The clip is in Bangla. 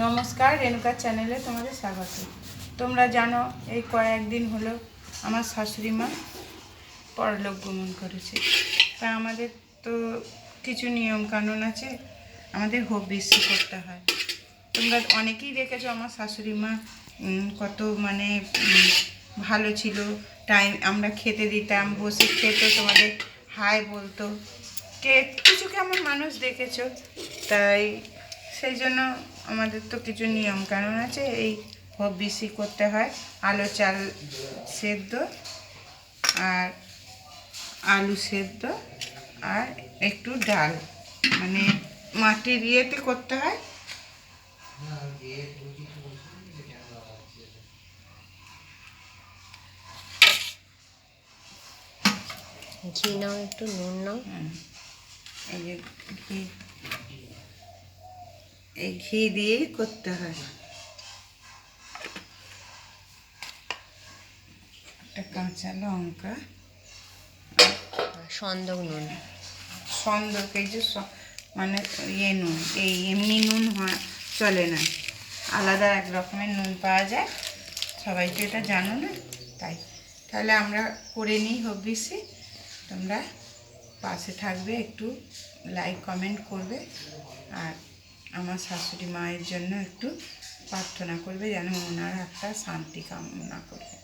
নমস্কার রেণুকার চ্যানেলে তোমাদের স্বাগত। তোমরা জানো, এই কয়েকদিন হলো আমার শাশুড়ি মা পরলোক গমন করেছে। তা আমাদের তো কিছু নিয়ম কানুন আছে, আমাদের বিশ্ব করতে হয়। তোমরা অনেকেই দেখেছ আমার শাশুড়ি মা কত মানে ভালো ছিল টাইম আমরা খেতে দিতাম, বসে খেত তোমাদের হাই বলতো। কে, কিছু কেমন মানুষ দেখেছ, তাই সেই জন্য আমাদের তো কিছু নিয়ম কানুন আছে এই হোপ বিসি করতে হয় আলো চাল সেদ্ধ আর আলু সেদ্ধ আর একটু ডাল। মানে মাটির ইয়েতে করতে হয়। ঘি নাও একটু নুন নাও। এই যে ঘি এই ঘি দিয়েই করতে হয়। একটা কাঁচা লঙ্কা সন্দক নুন। সন্দক এই যে মানে ইয়ে নুন এই এমনি নুন চলে না। আলাদা এক রকমের নুন পাওয়া যায়। সবাই তো এটা জানো না তাই। তাহলে আমরা করে নিই হবিসি তোমরা পাশে থাকবে একটু লাইক কমেন্ট করবে। আর আমার শাশুড়ি মায়ের জন্য একটু প্রার্থনা করবে যেন ওনার একটা শান্তি কামনা করবে।